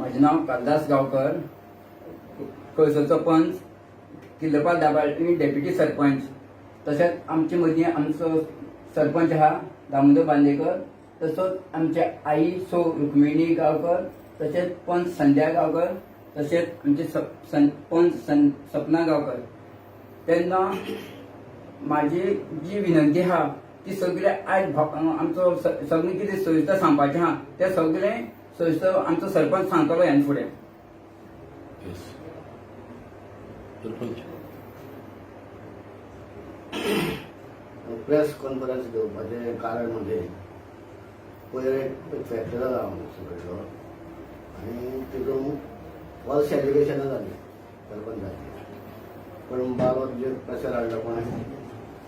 माझे नाव कालिदास गावकर कळसोचो पंच किल्लपाल दाबाळी डेप्युटी सरपंच. तशेंच आमचे मदीं आमचो सरपंच आहा दामोदर बांदेकर. तसोच आमचे आई सो रुक्मिणी गांवकर तशेंच पंच संध्या गांवकर तशेंच आमचे सप- सं- पंच सपना गांवकर. तेन्ना म्हाजी जी विनंती आहा ती सगळे आयज आमचो स- सगळें कितें सविस्तर सांगपाचें आहा तें सगळें सविस्तर आमचो सरपंच सांगतलो ह्यान फुडें येस सरपंच। प्रेस कॉन्फरन्स घेवपाचें कारण म्हणजे एक फॅक्टर जाला सगळ्यो आनी तितून फॉल्स एलिगेशनां जाली सरपंचाची कोण बालो जे प्रेशर हाडलो कोणें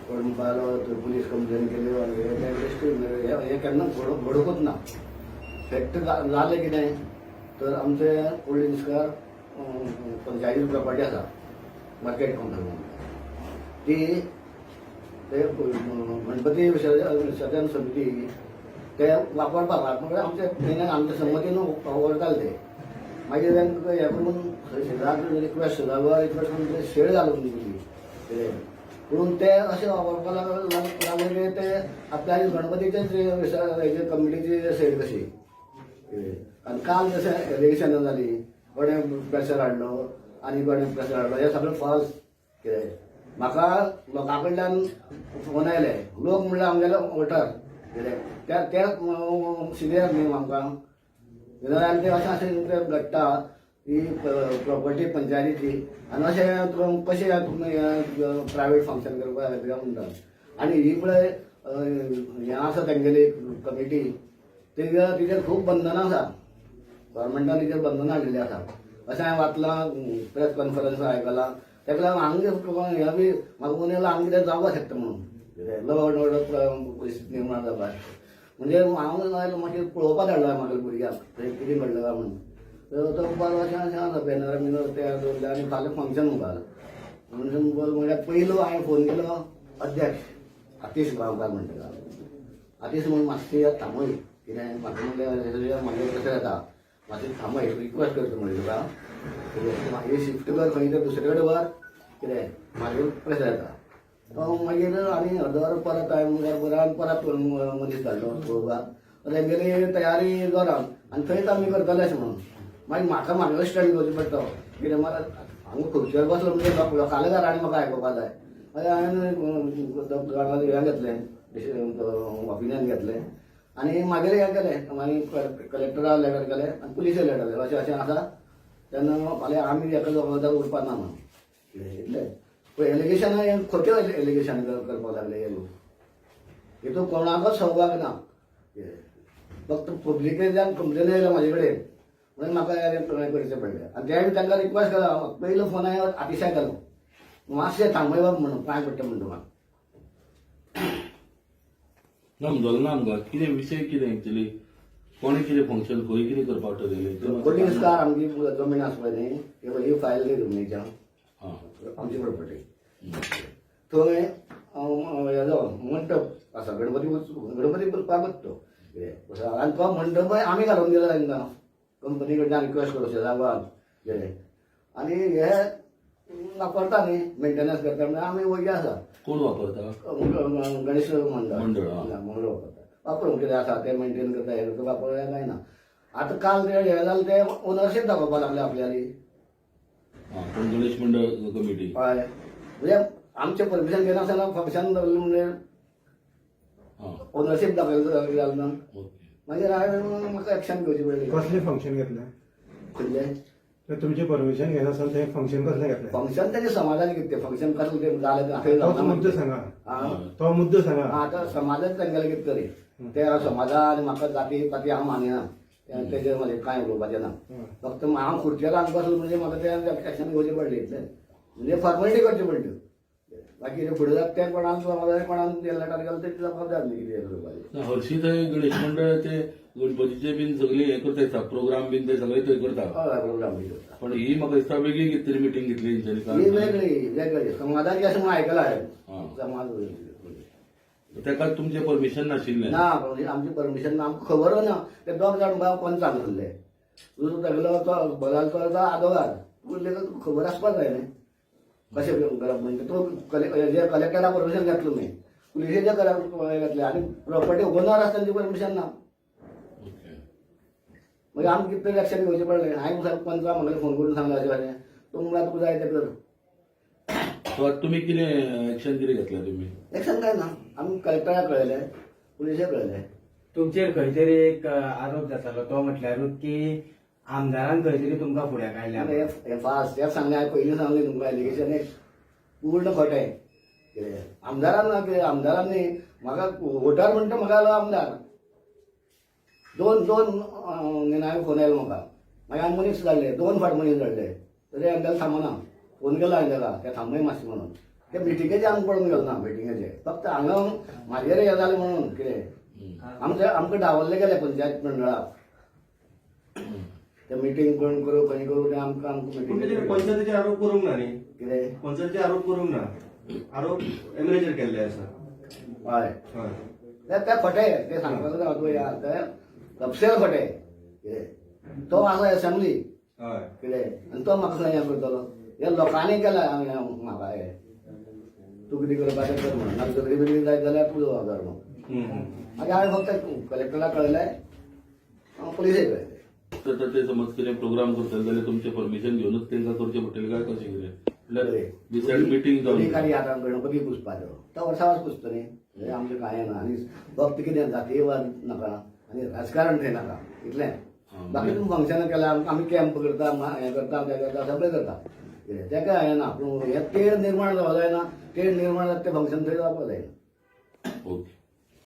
कोण बालो पुलीस कंप्लेन केली हे केन्ना घडोवूच ना। फॅक्ट जालें कितें तर आमचे ओल्ड दिसकार पंचायती प्रॉपर्टी आसा मार्केट कॉम्प्लेक्स ती ते गणपती विसर्जन समिती ते वापरपाक म्हणजे आमचे मेन आमच्या संमतीन वापरताले ते मागीर तांकां हे करून शेजाक रिक्वेस्ट सुदारवा रिक्वेस्ट करून ते शेड घालून दिली. ते. म्हणून ते अशें वापरपाक लागले ते आपल्या गणपतीचेच विसर्जन कमिटीची शेड कशी आनी काल जशें इलेक्शनां जाली कोणें प्रेशर हाडलो आनी कोणें प्रेशर हाडलो हे सगळें फॉल्स कितें म्हाका लोकां कडल्यान फोन आयले. लोक म्हणल्यार आमगेले वोटर कितें त्या त्या सिनियर न्ही आमकां जाल्यार ते अशें अशें घडटा ही प्रॉपर्टी पंचायतीची आनी अशें कशें तुमी प्रायवेट फंक्शन करपाक म्हणटा आनी ही पळय हें आसा तेंगेली कमिटी तिच्या तिजेर खूब बंधनां आसा गोवोरमेंटान तिचेर बंधनां हाडिल्लीं आसा अशें हांवें वाचलां प्रेस कॉन्फरन्स आयकलां तेका लागून हांगा हे बी म्हाका कोणी हांगा कितें जावपाक शकता म्हणून. कितें व्हड एंड ऑर्डर परिस्थिती निर्माण जावपाक म्हणजे हांव आयलो मागीर पळोवपाक धाडलो म्हाका भुरग्याक थंय कितें घडलें काय म्हणून. तर तो बरो अशें अशें आसा बॅनर बिनर तयार दवरले आनी फाल्यां फंक्शन मुखार फंक्शन मुखार म्हळ्यार पयलो हांवें फोन केलो अध्यक्ष आतीश गांवकार म्हणटा आतीश म्हणून मातशी थांबय कितें म्हाका म्हणलें म्हागे कशें जाता मातशी थांबय रिक्वेस्ट करता म्हणलें तुका कितें मागीर शिफ्ट कर खंय तर दुसरे कडेन व्हर कितें मागीर प्रेशर येता तो मागीर आनी अर्दवर परत हांवें बरान परत मनीस धाडलो पळोवपाक तेंगेली तयारी जोरान आनी थंयच आमी करतले अशें म्हणून मागीर म्हाका म्हागे स्टँड करचो पडटा कितें म्हाका हांगा खुर्चीवर बसलो म्हणजे लोक- लोकांले घरांनी म्हाका आयकोपा जाय मागीर हांवें हें घेतलें ऑपिनियन घेतलें आनी मागीर हें केलें मागीर कलेक्टरा लेटर केलें आनी पुलिसे लेटर केलें अशें अशें आसा तेन्ना फाल्यां आमी हेका जबाबदार उरपा ना म्हणून. इतलें पळय एलिगेशन हें खोट्यो एलिगेशन करपाक लागले हे लोक. हितून कोणाकच सहभाग ना. फक्त पब्लिकेच्यान कंप्लेन येयल्या म्हाजे कडेन म्हणून म्हाका हें करचें पडलें. आनी ते तांकां रिक्वेस्ट केला पयलो फोन हांवें आतिशाय केलो मातशें थांबय म्हणून पांय पडटा म्हणटा म्हाका ना म्हणटलो ना आमकां कितें विशय कितें एक्चुली कोणें कितें फंक्शन खंय कितें करपाक ठरयलें. विस्तार आमची जमीन आसा पळय न्ही हे फायल न्ही जमनीच्या हां आमची प्रॉपर्टी थंय हेजो मंडप आसा गणपती गणपती करपाकच तो आनी तो मंडप आमी घालून दिला तांकां कंपनी कडल्यान रिक्वेस्ट करूं शेजाबाद कितें आनी हे वापरता न्ही मेंटेनन्स करता म्हणजे आमी वयगे आसा कोण वापरता? गणेश मंडळ. मंडळ, हां. मंडळ वापरता वापरूंक कितें आसा ते मेंटेन करता हे करता वापरूंक काय ना. आतां काल ते हे जालें ते ओनरशीप दाखोवपाक लागले आपल्याली. हां कोण गणेश मंडळ कमिटी हय. म्हणजे आमचें परमिशन घेनासतना फंक्शन दवरलें म्हणजे हां. ओनरशीप दाखयली जालें ना ओके. मागीर हांवें म्हाका एक्शन घेवची पडली कसलें फंक्शन घेतलें? खंयचें तर तुमचें परमिशन घेनासतना तें फंक्शन कसलें घेतलें फंक्शन तेजे समाजान कितें फंक्शन कसलें तें जालें तें तोच मुद्दो. सांगा. आं? तो मुद्दो सांगा. आतां समाजान तेंगेलें कितें तरी ते समाजा आनी म्हाका जाती पाती हांव मानिना ते- तेजेर म्हाजें कांय उलोवपाचें ना. हं. फक्त हांव खुर्चेर हांगा बसलो म्हणजे म्हाका तें एक्शन घेवचें पडलें. इतलें म्हणजे फॉर्मेलिटी करची पडल्यो बाकी फुडें जाता तें कोणान समाजान कोणान लेटर केलो ते जबाबदार न्ही हरशीं थंय गणेश मंडळ ते गणपतीचे बीन सगळे हे करता प्रोग्राम बीन ते सगळे थंय करता प्रोग्राम बी करता. पण ही म्हाका दिसता वेगळी कितें तरी मिटींग घेतली. वेगळी वेगळी समाजाची अशें म्हणून आयकलां. हांवें समाज. तेका तुमचें परमिशन नाशिल्लें ना? आमची परमिशन ना आमकां खबर ना ते दोग जाण बाब पंचांग आसले तुजो सगळो तो बदल तो आदोगार उरले तर खबर आसपाक जाय न्ही कशें करप म्हणजे तो कले जे कलेक्टरा परमिशन घेतलो मी. पुलिशेच्या करा घेतले आनी प्रॉपर्टी ओनर आसा त्यांची परमिशन ना. मागीर आमकां कितें तरी एक्शन घेवचें पडलें. हांवें पंचा म्हाका फोन करून सांगलें अशें अशें तूं म्हणल्यार तुका जाय तें कर तुमी कितें एक्शन कितें घेतलें तुमी एक्शन काय ना? आमी कलेक्टराक कळयलें पुलिशेक कळयलें तुमचेर खंय तरी एक आरोप जातालो तो म्हटल्यारूच की आमदारान खंय तरी तुमकां फुड्या काडल्या हे हे फास्ट तेच सांगलें हांवें पयलीं सांगलें तुमकां एलिगेशन एक पूर्ण खोटें कितें आमदारान ना कितें आमदारान न्ही म्हाका वोटर म्हणटा म्हाका आलो आमदार. दोन दोन हांवें फोन आयलो म्हाका. मागीर हांवें मनीस धाडले दोन फाट मनीस धाडले तरी हांवें ताका थांबना फोन केलो हांवें ताका ते थांबय मातशें म्हणून. ते मिटिंगेचे आमकां पडून गेलो ना मिटिंगेचे फक्त हांगा म्हाजेर हे जालें म्हणून कितें? आमचे आमकां डावल्ले गेले पंचायत मंडळाक. ते मिटींग कोण करू खंय करू ते आमकां आमकां पूण तेजेर मिटींग पंचायतीचे आरोप करूंक ना न्ही कितें? पंचायतीचे आरोप करूंक ना. आरोप एमएलएचेर केल्ले आसा हय. हय. ते ते खोटें ते सांगपाक जाय तूं या ते तपसेल खोटें कितें? तो आसा एसेंब्ली हय. कितें? आनी तो म्हाका खंय हें करतलो हे लोकांनी केला. हांवें म्हाका हे तूं कितें करपाचें कर म्हणून. नाका झगडी बिगडी जाय जाल्यार तूं जबाबदार म्हणून. हम्म. मागीर हांवें फक्त कलेक्टराक कळयलें पुलिसेक कळयलें तर ते समज कितें प्रोग्राम करतले जाल्यार तुमचें परमिशन घेवनूच तांकां करचें पडटलें काय कशें कितें डिसायड मिटींग जावन आता गणपती पुजपाचो तो वर्सावास पुजतो न्ही. हे आमचें कांय ना आनी फक्त कितें जातीयवाद नाका. आनी राजकारण थंय नाका. इतलें बाकी तुम्ही फंक्शनां केला आमी कॅम्प करता हें करता तें करता सगळें करता. तेका हें ना पूण हें तेड निर्माण जावं जायना तेड निर्माण जाता तें फंक्शन थंय जावपाक जायना ओके.